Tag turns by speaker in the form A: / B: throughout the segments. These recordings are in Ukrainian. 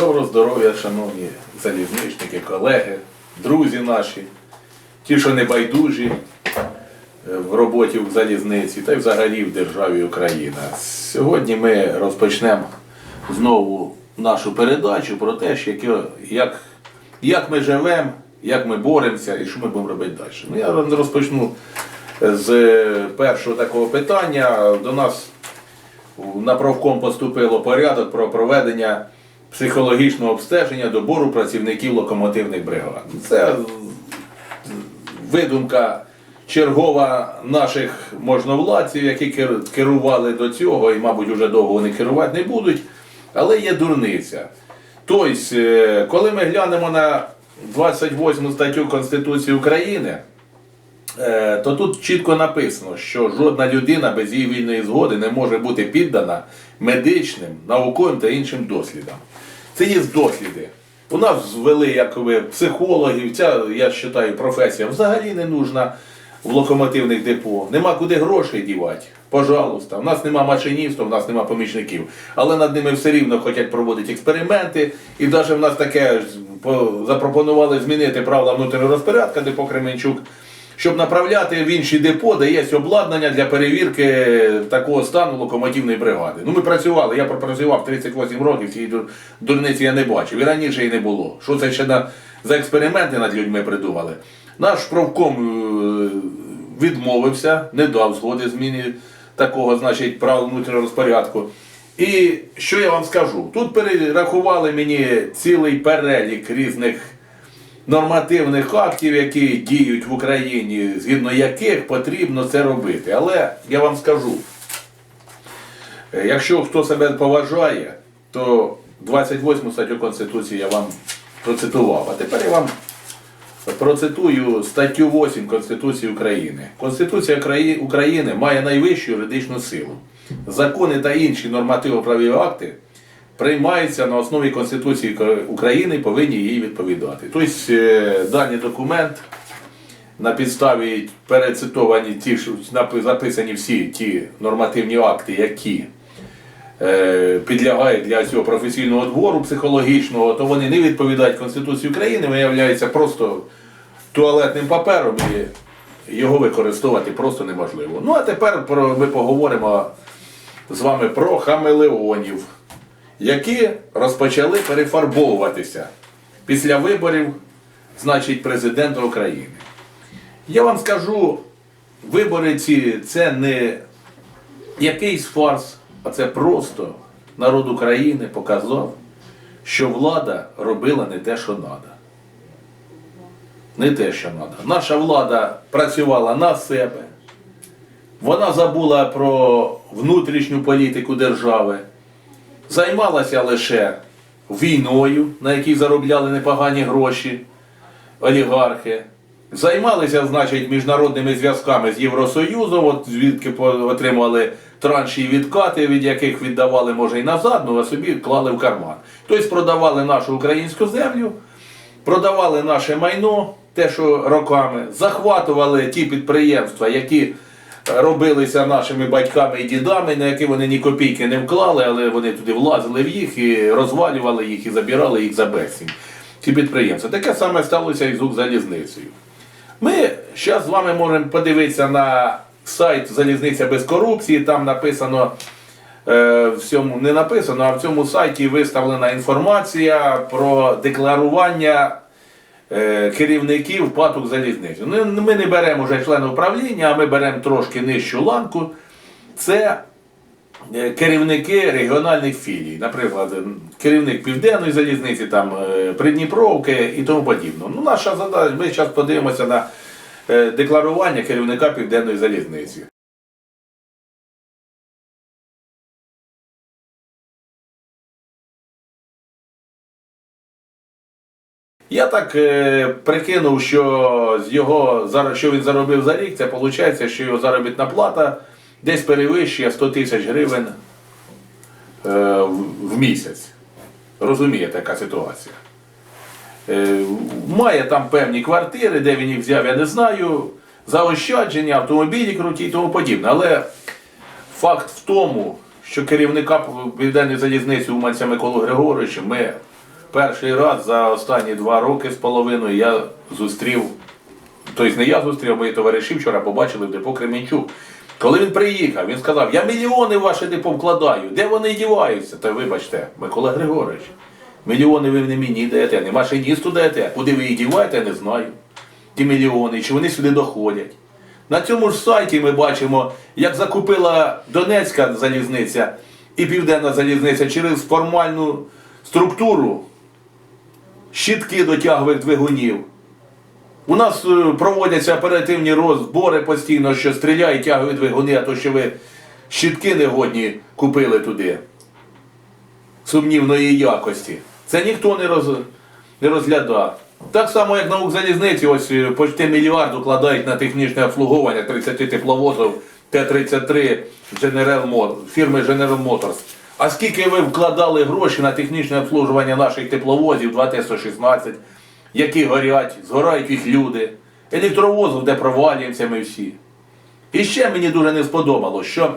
A: Доброго здоров'я, шановні залізничники, колеги, друзі наші, ті, що не байдужі е, в роботі в залізниці та й взагалі в державі Україна. Сьогодні ми розпочнемо знову нашу передачу про те, як, як ми живемо, як ми боремося і що ми будемо робити далі. Ну, я розпочну з першого такого питання. До нас на правком поступило порядок про проведення психологічного обстеження добору працівників локомотивних бригад. Це видумка чергова наших можновладців, які керували до цього, і, мабуть, вже довго вони керувати не будуть, але є дурниця. Тобто, коли ми глянемо на 28 статтю Конституції України, то тут чітко написано, що жодна людина без її вільної згоди не може бути піддана медичним, науковим та іншим дослідам. Це є досліди. У нас звели якби психологів, ця, я вважаю, професія взагалі не нужна в локомотивних депо. Нема куди грошей дівати. Пожалуйста, у нас нема машиністів, у нас нема помічників. Але над ними все рівно хочуть проводити експерименти. І навіть в нас таке запропонували змінити правила внутрішнього розпорядка, депо Кременчук щоб направляти в інші депо, де є обладнання для перевірки такого стану локомотивної бригади. Ну ми працювали, я пропрацював 38 років, цієї дурниці я не бачив. І раніше і не було. Що це ще на, за експерименти над людьми придумали? Наш правком е, відмовився, не дав згоди зміні такого, значить, правил внутрішнього розпорядку. І що я вам скажу? Тут перерахували мені цілий перелік різних нормативних актів, які діють в Україні, згідно яких потрібно це робити. Але я вам скажу, е, якщо хто себе поважає, то 28 статтю Конституції я вам процитував. А тепер я вам процитую статтю 8 Конституції України. Конституція України має найвищу юридичну силу. Закони та інші нормативно-правові акти приймаються на основі Конституції України повинні їй відповідати. Тобто е, даний документ на підставі перецитовані ті, записані всі ті нормативні акти, які е, підлягають для цього професійного двору психологічного, то вони не відповідають Конституції України, виявляються просто туалетним папером і його використовувати просто неможливо. Ну а тепер ми поговоримо з вами про хамелеонів, які розпочали перефарбовуватися після виборів, значить, президента України. Я вам скажу, вибори ці це не якийсь фарс, а це просто народ України показав, що влада робила не те, що треба. Не те, що треба. Наша влада працювала на себе. Вона забула про внутрішню політику держави, займалася лише війною, на якій заробляли непогані гроші олігархи. Займалися, значить, міжнародними зв'язками з Євросоюзом, от звідки отримали транші і відкати, від яких віддавали, може, і назад, ну а собі клали в карман. Тобто продавали нашу українську землю, продавали наше майно, те, що роками, захватували ті підприємства, які робилися нашими батьками і дідами, на які вони ні копійки не вклали, але вони туди влазили в їх і розвалювали їх і забирали їх за безцінь. Ці підприємства. Таке саме сталося і з Укрзалізницею. Ми зараз з вами можемо подивитися на сайт Залізниця без корупції. Там написано е, в цьому не написано, а в цьому сайті виставлена інформація про декларування керівників паток залізниці. Ну, Ми не беремо вже члени управління, а ми беремо трошки нижчу ланку. Це е, керівники регіональних філій, наприклад, керівник Південної залізниці, там, е, Придніпровки і тому подібне. Ну, наша задача, ми зараз подивимося на е, декларування керівника Південної залізниці. Я так е, прикинув, що з його що він заробив за рік, це виходить, що його заробітна плата десь перевищує 100 тисяч гривень е, в- місяць. Розумієте, яка ситуація. Е, має там певні квартири, де він їх взяв, я не знаю. Заощадження, автомобілі круті і тому подібне. Але факт в тому, що керівника Південної залізниці Уманця Миколу Григоровича ми перший раз за останні два роки з половиною я зустрів, тобто не я зустрів, а мої товариші вчора побачили в депо Кременчук. Коли він приїхав, він сказав, я мільйони в ваше депо вкладаю, де вони діваються? Та вибачте, Микола Григорович, мільйони ви не мені даєте, не машиністу даєте, куди ви їх діваєте, я не знаю. Ті мільйони, чи вони сюди доходять. На цьому ж сайті ми бачимо, як закупила Донецька залізниця і Південна залізниця через формальну структуру щитки до тягових двигунів. У нас е, проводяться оперативні розбори постійно, що стріляють тягові двигуни, а то що ви щитки негодні купили туди. Сумнівної якості. Це ніхто не, роз, не розглядав. Так само, як на Укрзалізниці, ось е, почти мільярд укладають на технічне обслуговування 30 тепловозів Т-33 General Motors, фірми General Motors. А скільки ви вкладали гроші на технічне обслуговування наших тепловозів 2 Т-116, які горять, згорають їх люди, електровозів, де провалюємося ми всі. І ще мені дуже не сподобалось, що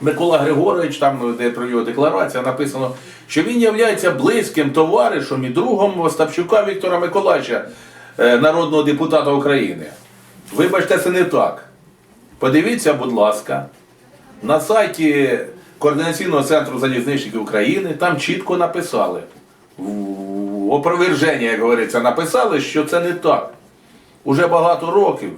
A: Микола Григорович, там, де про його декларація, написано, що він є близьким товаришем і другом Остапчука Віктора Миколаївича, е, народного депутата України. Вибачте, це не так. Подивіться, будь ласка, на сайті Координаційного центру залізничників України там чітко написали. В опроверження, як говориться, написали, що це не так. Уже багато років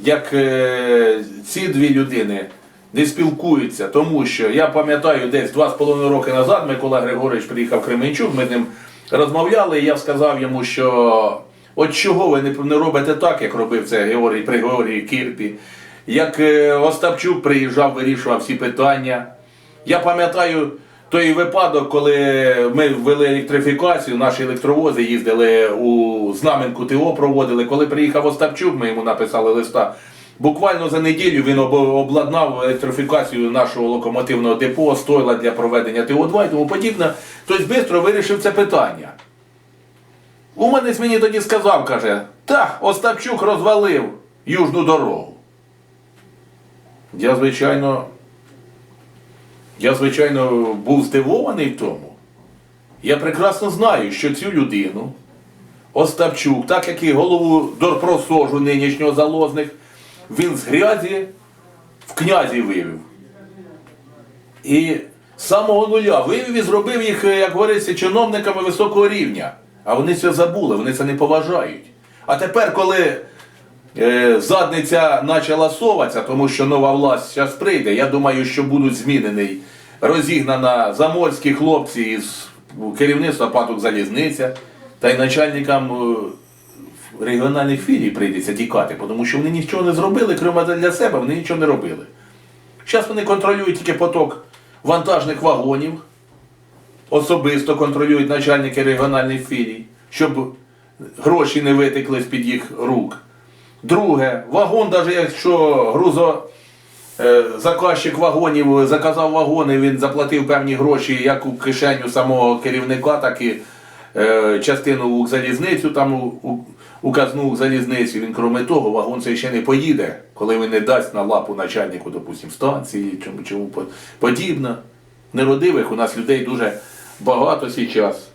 A: як е, ці дві людини не спілкуються, тому що я пам'ятаю, десь два з половиною роки назад Микола Григорович приїхав в Кременчук, ми з ним розмовляли, і я сказав йому, що от чого ви не, робите так, як робив це Георгій при Георгії Кірпі, як е, Остапчук приїжджав, вирішував всі питання. Я пам'ятаю той випадок, коли ми ввели електрифікацію, наші електровози їздили у Знаменку ТО проводили. Коли приїхав Остапчук, ми йому написали листа. Буквально за неділю він обладнав електрифікацію нашого локомотивного депо, стойла для проведення ТО2 і тому подібне. Тобто швидко вирішив це питання. Уманець мені тоді сказав, каже, та, Остапчук розвалив южну дорогу. Я, звичайно, я, звичайно, був здивований в тому. Я прекрасно знаю, що цю людину, Остапчук, так як і голову Дорпросожу нинішнього залозних, він з грязі в князі вивів. І з самого нуля вивів і зробив їх, як говориться, чиновниками високого рівня. А вони це забули, вони це не поважають. А тепер, коли задниця почала соватися, тому що нова власть зараз прийде, я думаю, що будуть змінені, розігнана заморські хлопці із керівництва паток залізниця та й начальникам е, регіональних філій прийдеться тікати, тому що вони нічого не зробили, крім для себе, вони нічого не робили. Зараз вони контролюють тільки поток вантажних вагонів, особисто контролюють начальники регіональних філій, щоб гроші не витекли з-під їх рук. Друге, вагон, навіть якщо грузо. е, Заказчик вагонів заказав вагони, він заплатив певні гроші як у кишеню самого керівника, так і е, частину у залізницю, там у, у, казну залізницю. Він, крім того, вагон цей ще не поїде, коли він не дасть на лапу начальнику, допустим, станції, чому, чому по- подібне. Неродивих у нас людей дуже багато зараз.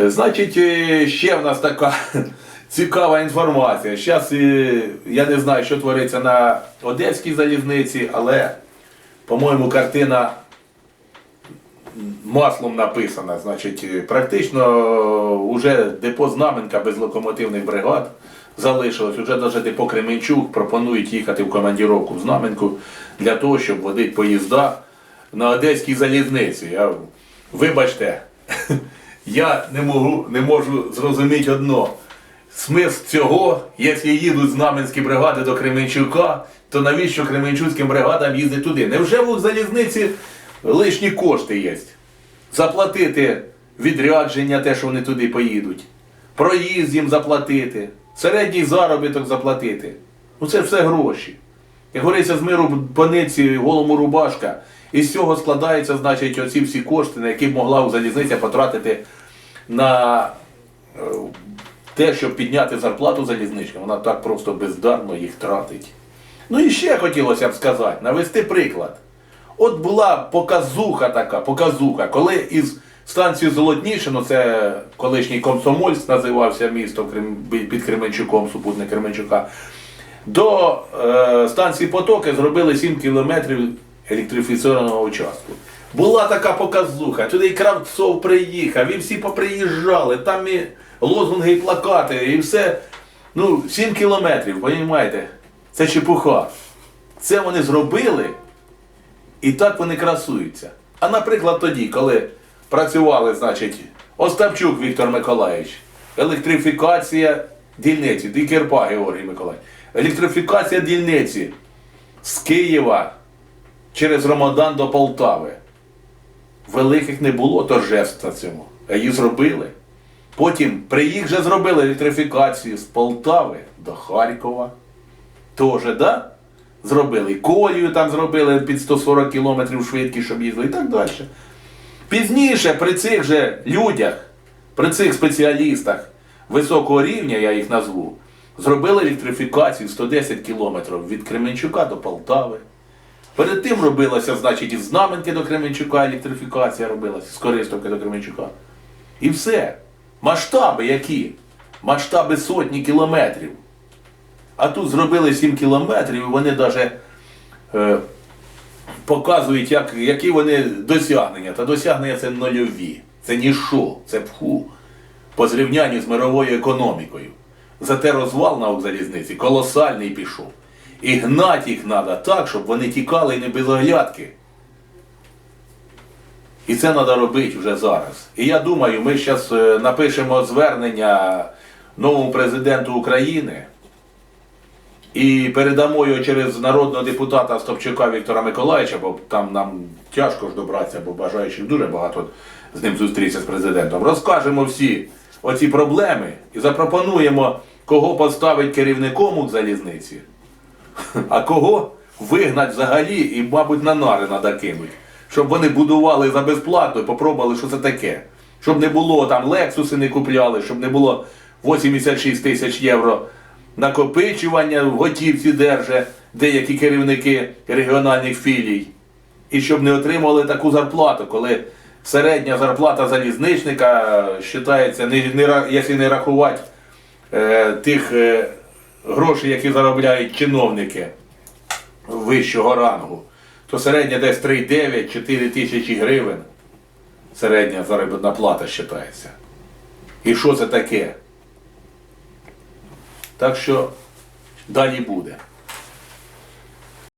A: Е, Значить, ще в нас така цікава інформація. Зараз я не знаю, що твориться на Одеській залізниці, але, по-моєму, картина маслом написана. Значить, е, практично вже депо Знаменка без локомотивних бригад залишилось. Уже навіть депо Кременчук пропонують їхати в командіровку в Знаменку для того, щоб водити поїзда на Одеській залізниці. Я, вибачте, я не можу, не можу зрозуміти одно. Смисл цього, якщо їдуть знаменські бригади до Кременчука, то навіщо Кременчуцьким бригадам їздити туди? Невже в залізниці лишні кошти є? Заплатити відрядження, те, що вони туди поїдуть, проїзд їм заплатити, середній заробіток заплатити. Ну це все гроші. Як говориться, з миру паниці голому рубашка. І з цього складаються, значить, оці всі кошти, на які б могла залізниця потратити на е, те, щоб підняти зарплату залізничним. Вона так просто бездарно їх тратить. Ну і ще хотілося б сказати, навести приклад. От була показуха така, показуха, коли із станції Золотнішино, це колишній Комсомольськ називався місто під Кременчуком, супутник Кременчука, до е, станції Потоки зробили 7 кілометрів електрифіційного участку. Була така показуха, туди і Кравцов приїхав, і всі поприїжджали, там і лозунги, і плакати, і все. Ну, 7 кілометрів, розумієте? Це чепуха. Це вони зробили, і так вони красуються. А наприклад, тоді, коли працювали, значить, Остапчук Віктор Миколаївич, електрифікація дільниці, Дикерпа Георгій Миколаївич, електрифікація дільниці з Києва через Ромодан до Полтави. Великих не було торжеств на цьому, а її зробили. Потім при їх же зробили електрифікацію з Полтави до Харкова. Тоже, да? Зробили. І колію там зробили під 140 км швидкість, щоб їздили і так далі. Пізніше при цих же людях, при цих спеціалістах високого рівня, я їх назву, зробили електрифікацію 110 км від Кременчука до Полтави. Перед тим робилася, значить, із Знаменки до Кременчука електрифікація робилася, з Користовки до Кременчука. І все. Масштаби які? Масштаби сотні кілометрів. А тут зробили 7 кілометрів, і вони навіть е, показують, як, які вони досягнення. Та досягнення це нульові. Це ніщо, це пху. По зрівнянню з мировою економікою. Зате розвал на Укрзалізниці колосальний пішов. І гнати їх треба так, щоб вони тікали не без оглядки. І це треба робити вже зараз. І я думаю, ми зараз напишемо звернення новому президенту України і передамо його через народного депутата Стопчука Віктора Миколаївича, бо там нам тяжко ж добратися, бо бажаючих дуже багато з ним зустрітися з президентом. Розкажемо всі оці проблеми і запропонуємо, кого поставить керівником Укрзалізниці, а кого вигнать взагалі і, мабуть, на нари треба кинуть. Щоб вони будували за безплатно і попробували, що це таке. Щоб не було там лексуси не купляли, щоб не було 86 тисяч євро накопичування в готівці держа деякі керівники регіональних філій. І щоб не отримували таку зарплату, коли середня зарплата залізничника вважається, не, не, якщо не рахувати е, тих е, грошей, які заробляють чиновники вищого рангу, то середня десь 3,9-4 тисячі гривень. Середня заробітна плата вважається. І що це таке? Так що далі буде.